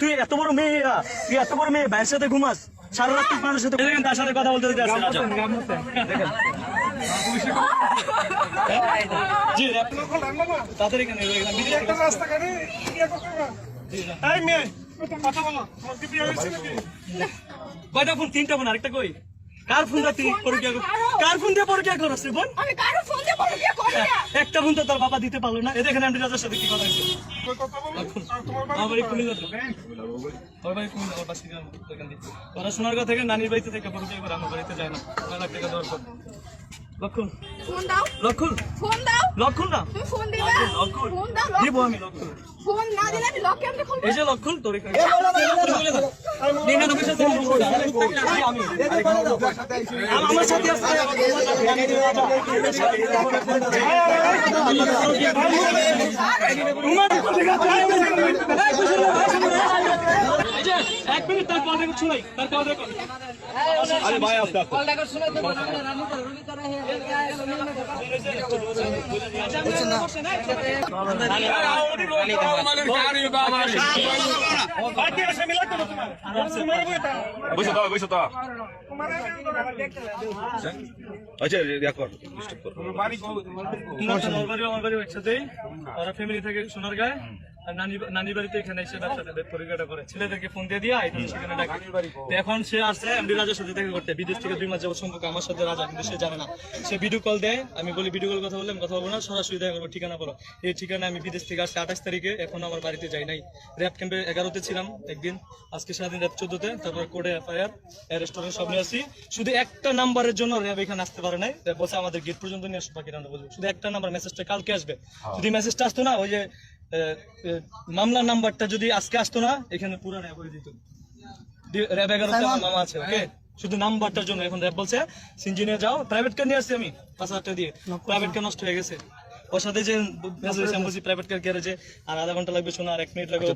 তুই এত বড় মেয়ে তুই এত বড় মেয়ে ভাইয়ের সাথে ঘুমাস সারা রাত মানুষের সাথে তার সাথে কথা বলতে দিতে আসছে রাজা। জি কেন এগুলো এখানে কয়টা ফোন? তিনটা ফোন আরেকটা কই? কার ফোন পরকিয়া কার ফোন দিয়ে পরকিয়া করছ রে বোন আমি কারও ফোন দিয়ে বড় করি না। একটা ফোন তো তোর বাবা দিতে পারল না। এ দেখেন এমডি রাজার সাথে কি কথা আমার কুমিল্লা তো। কুমিল্লা, পাশে গ্রাম। ওরা সোনার কথা থেকে নানির বাড়িতে থেকে পরিচয় করে আমার বাড়িতে যায় না। ছয় লাখ টাকা দেওয়ার পর। লক্ষণ ফোন দাও লক্ষণ ফোন দাও লক্ষণ না তুমি ফোন দিবে লক্ষণ ফোন দাও দিব আমি লক্ষণ ফোন না দিলে আমি লক কেমনে খুলবো এই যে লক্ষণ তোর এখানে নিনা নবীর সাথে আমি বলব। আমি আম- আমার সাথে এক মিনিট তার কল রেকর্ড শুনাই তার কল রেকর্ড বসে দাও বসে দাও আচ্ছা কর ওরা ফ্যামিলি থেকে সোনার গায়ে বাড়িতে এখানে এসে ব্যবসাতে পরিচয়টা করে ছেলেদেরকে ফোন দিয়ে দিয়া এখানে সেখানে ডাকে। এখন সে আসছে এমডি রাজার সাথে দেখা করতে। বিদেশ থেকে দুই মাস যাব সম্পর্ক আমার সাথে রাজা কিন্তু সে জানে না। সে ভিডিও কল দেয় আমি বলি ভিডিও কল কথা বললাম কথা বলব না সরাসরি দেখা করব ঠিকানা বলো। এই ঠিকানা আমি বিদেশ থেকে আসছি আঠাশ তারিখে এখন আমার বাড়িতে যাই নাই। র্যাপ ক্যাম্পে এগারোতে ছিলাম একদিন আজকে সারাদিন রাত চোদ্দতে তারপর কোর্টে এফআইআর রেস্টুরেন্ট সব নিয়ে আসি শুধু একটা নাম্বারের জন্য র্যাব এখানে আসতে পারে নাই। বলছে আমাদের গেট পর্যন্ত নিয়ে আসব বাকিরা আমরা বলব শুধু একটা নাম্বার মেসেজটা কালকে আসবে। যদি মেসেজটা আসতো না ওই যে মামলার নাম্বারটা যদি আজকে আসতো না এখানে পুরো র্যাব হয়ে যেত। র্যাব এগারোটা আমার মামা আছে ওকে? শুধু নাম্বারটার জন্য এখন র্যাব বলছে সিঞ্জিনিয়ার যাও প্রাইভেট কার নিয়ে আসছি আমি পাঁচ হাজার টাকা দিয়ে। প্রাইভেট কার নষ্ট হয়ে গেছে। ওর সাথে যে প্রাইভেট কার গ্যারেজে আর আধা ঘণ্টা লাগবে শোনা আর এক মিনিট লাগবে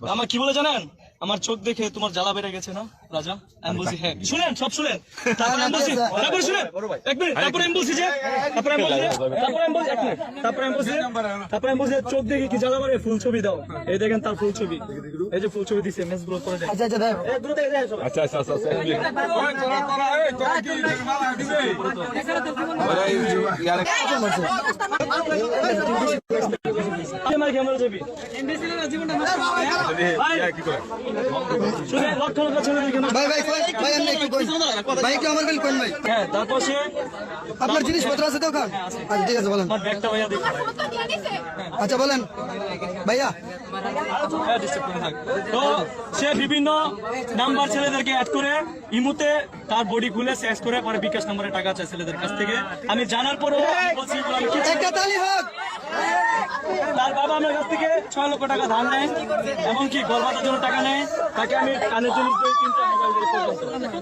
হয়ে আমার কি বলে জানেন আমার চোখ দেখে তোমার জ্বালা বেড়ে গেছে না রাজা আমি বলছি হ্যাঁ শুনেন সব শুনেন তারপরে আমি বলছি তারপরে শুনেন এক মিনিট তারপরে আমি বলছি যে তারপরে আমি বলছি তারপরে আমি বলছি তারপরে আমি বলছি তারপরে আমি বলছি চোখ দেখে কি জ্বালা বেড়ে ফুল ছবি দাও এই দেখেন তার ফুল ছবি এই যে ফুল ছবি দিছে মেসগুলো করে আচ্ছা আচ্ছা দেখো আচ্ছা আচ্ছা আচ্ছা আচ্ছা আমার ক্যামেরা যাবি কি করে শুনে লক্ষ লক্ষ আপনার জিনিসপত্র আছে তো আচ্ছা ঠিক আছে বলেন। আচ্ছা বলেন। ভাইয়া। তো সে বিভিন্ন নাম্বার ছেলেদেরকে অ্যাড করে ইমুতে তার বডি খুলে সেক্স করে পরে বিকাশ নম্বরে টাকা চায় ছেলেদের কাছ থেকে। আমি জানার পরেও বলছি একটা তালি হোক। তার বাবা আমার কাছ থেকে ছয় লক্ষ টাকা ধার নেয়, এমনকি গর্ভাতার জন্য টাকা নেয় তাকে আমি কানের জিনিস দিয়ে তিনটা মোবাইল পর্যন্ত।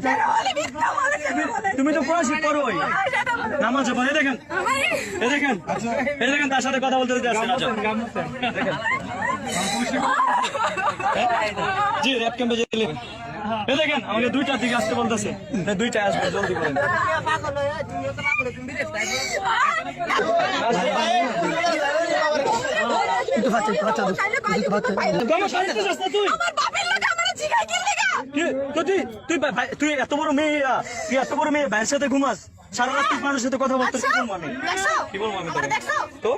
করে। তুমি তো পড়াশি করোই নামাজ পড়ে দেখেন। এই দেখেন। এই দেখেন তার সাথে কথা বলতে দিতে দেখেন। জি র্যাপ ক্যাম্পে যেতে এই দেখেন আমাকে দুইটার দিকে আসতে বলতেছে। দুইটা আসবে জলদি করেন। বাচ্চা বাচ্চা না তুই আমার বাপের লোক আমার জিগাই কি লাগা কি- তো তুই তুই ভাই- তুই এত বড় মেয়ে তুই এত বড় মেয়ে ভাইয়ের সাথে ঘুমাস? সারা রাত তুই মানুষের সাথে কথা বলতে কি বলব আমি? কি বলব আমি তো